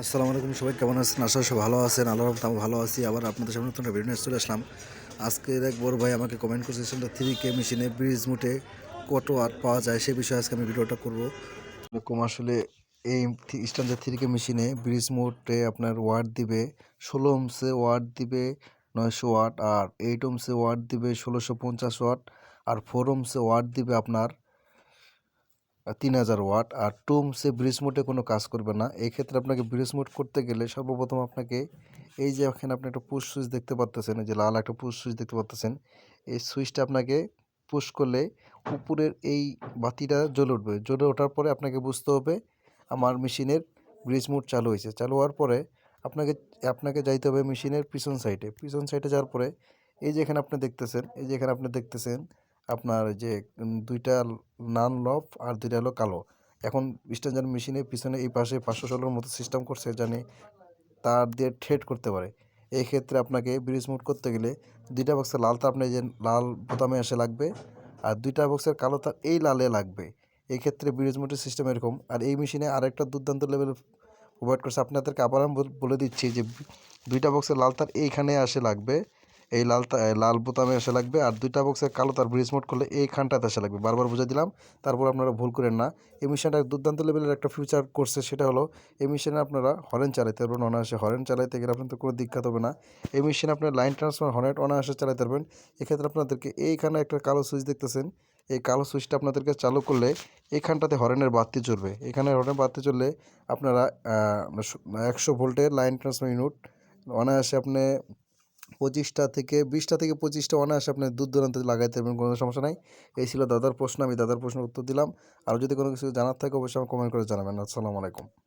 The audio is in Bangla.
আসসালামু আলাইকুম, সবাই কেমন আছেন? আশা সবাই ভালো আছেন। আল্লাহ রহমতে আমি ভালো আছি। আবার আপনাদের সামনে নতুন ভিডিও নিয়ে চলে আসলাম। আজকের এক বড় ভাই আমাকে কমেন্ট করেছে সেটা থ্রি কে মেশিনে ব্রিজ মুটে কত ওয়াট পাওয়া যায় সেই বিষয়ে আজকে আমি ভিডিওটা করব। এরকম আসলে এই স্ট্যান্ডার্ড থ্রি কে মেশিনে ব্রিজ মোটে আপনার ওয়াট দিবে, ষোলো ওমসে ওয়াট দিবে, নয়শো ওয়াট আর এইট ওমসে ওয়াট দিবে, ষোলোশো পঞ্চাশ ওয়াট আর ফোর ওমসে ওয়াট দিবে আপনার তিন হাজার ওয়াট। আর টুম, সে ব্রিজ মোটে কোনো কাজ করবে না। এই ক্ষেত্রে আপনাকে ব্রিজ মোট করতে গেলে সর্বপ্রথম আপনাকে এই যে এখানে আপনি একটা পুশ সুইচ দেখতে পাচ্তেছেন যে লাল একটা পুশ সুইচ দেখতে পাচ্তেছেন এই সুইচটা আপনাকে পুশ করলে উপরের এই বাতিটা জ্বলে উঠবে। জ্বলে ওঠার পরে আপনাকে বুঝতে হবে আমার মেশিনের ব্রিজ মোড চালু হয়েছে। চালু হওয়ার পরে আপনাকে আপনাকে যাইতে হবে মেশিনের পিছন সাইডে পিছন সাইডে যাওয়ার পরে এই যে এখানে আপনি দেখতেছেন, এই যে এখানে আপনি দেখতেছেন আপনার যে দুইটা নান লফ আর দুইটা হলো কালো। এখন স্ট্যান্ডার্ড মেশিনের পিছনে এই পাশে পাঁচশো ষোলোর মতো সিস্টেম করছে জানি তার দিয়ে ঠেট করতে পারে। এই ক্ষেত্রে আপনাকে ব্রিজ মুট করতে গেলে দুইটা বক্সের লাল তার আপনি যে লাল বোতামে এসে লাগবে আর দুইটা বক্সের কালো তার এই লালে লাগবে। এই ক্ষেত্রে ব্রিজ মুটের সিস্টেম এরকম। আর এই মেশিনে আরেকটা দুর্দান্ত লেভেল প্রোভাইড করছে। আপনাদেরকে আবার আমি বলে দিচ্ছি যে, দুইটা বক্সের লাল তার এইখানে আসে লাগবে। এই লাল লাল বোতামে এসে লাগবে আর দুইটা বক্সের কালো তার ব্রিজ মোড করলে এইখানটাতে এসে লাগবে। বারবার বুঝে দিলাম, তারপর আপনারা ভুল করেন না। এই মেশিনটা দুর্দান্ত লেভেলের একটা ফিউচার করছে সেটা হলো এই মেশিনে আপনারা হরেন চালাইতে পারবেন, অনায়াসে হরেন চালাইতে গেলে আপনাদের কোনো দিক্কত হবে না। এই মেশিনে আপনার লাইন ট্রান্সফার হরেন অনায়াসে চালাতে পারবেন। এক্ষেত্রে আপনাদেরকে এইখানে একটা কালো সুইচ দেখতেছেন। এই কালো সুইচটা আপনাদেরকে চালু করলে এইখানটাতে হরেনের বাতি জ্বলবে। এখানে হরেনের বাতি চললে আপনারা একশো ভোল্টের লাইন ট্রান্সফার ইউনিট অনায়াসে আপনি পঁচিশটা থেকে বিশটা থেকে পঁচিশটা অনায়াসে আপনি দূর দূরান্তে লাগাইতে পারবেন, কোনো সমস্যা নাই। এই ছিল দাদার প্রশ্ন, আমি দাদার প্রশ্নের উত্তর দিলাম। আর যদি কোনো কিছু জানার থাকে, অবশ্যই আমার কমেন্ট করে জানাবেন। আসসালামু আলাইকুম।